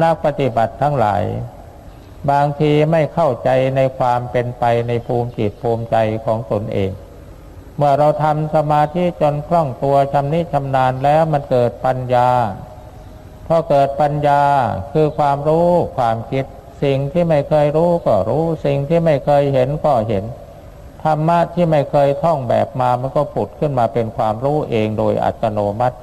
นักปฏิบัติทั้งหลาย บางทีไม่เข้าใจในความเป็นไปในภูมิจิตภูมิใจของตนเอง เมื่อเราทำสมาธิจนคล่องตัวชำนิชำนาญแล้วมันเกิดปัญญาพอเกิดปัญญาคือความรู้ความคิด สิ่งที่ไม่เคยรู้ก็รู้ สิ่งที่ไม่เคยเห็นก็เห็นธรรมะที่ไม่เคยท่องแบบมามันก็ผุดขึ้นมาเป็นความรู้เองโดยอัตโนมัติ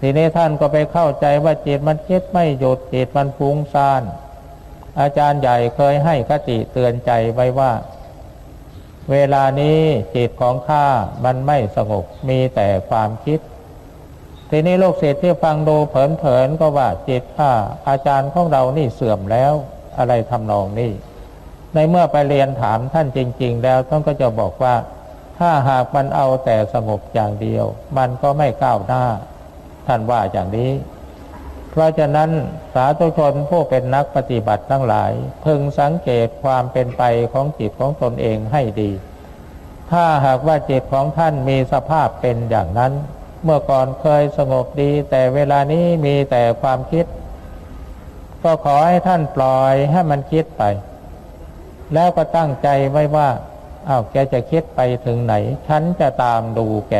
ทีนี้ท่านก็ไปเข้าใจว่าจิตมันคิดไม่หยุดจิตมันฟุ้งซ่าน อาจารย์ใหญ่เคยให้คติเตือนใจไว้ว่า เวลานี้จิตของข้ามันไม่สงบมีแต่ความคิด ทีนี้โลูกศิษย์ที่ฟังดูเผลนๆก็ว่าจิตข้าอาจารย์ของเรานี่เสื่อมแล้วอะไรทำนองนี้ ในเมื่อไปเรียนถามท่านจริง ๆ แล้วท่านก็จะบอกว่า ถ้าหากมันเอาแต่สงบอย่างเดียว มันก็ไม่ก้าวหน้า ท่านว่าอย่างนี้ เพราะฉะนั้นสาธุชนผู้เป็นนักปฏิบัติทั้งหลาย พึงสังเกตความเป็นไปของจิตของตนเองให้ดี ถ้าหากว่าจิตของท่านมีสภาพเป็นอย่างนั้น เมื่อก่อนเคยสงบดี แต่เวลานี้มีแต่ความคิด ก็ขอให้ท่านปล่อยให้มันคิดไป แล้วก็ตั้งใจไว้ว่าอ้าวแกจะคิดไปถึงไหน ฉันจะตามดูแก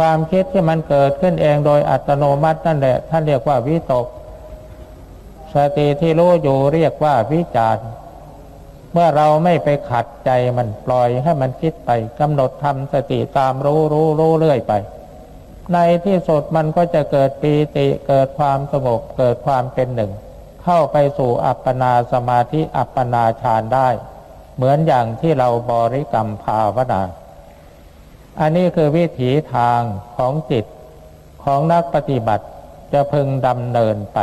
ความคิดที่มันเกิดขึ้นเองโดยอัตโนมัตินั่นแหละท่านเรียกว่าวิตก สติที่รู้อยู่เรียกว่าวิจารเมื่อเราไม่ไปขัดใจมันปล่อยให้มันคิดไปกำหนดทำสติตามรู้รู้รู้เรื่อยไป ในที่สุดมันก็จะเกิดปีติเกิดความสงบเกิดความเป็นหนึ่ง เข้าไปสู่อัปปนาสมาธิอัปปนาฌานได้ เหมือนอย่างที่เราบริกรรมภาวนา อันนี้คือวิถีทางของจิตของนักปฏิบัติจะพึงดำเนินไป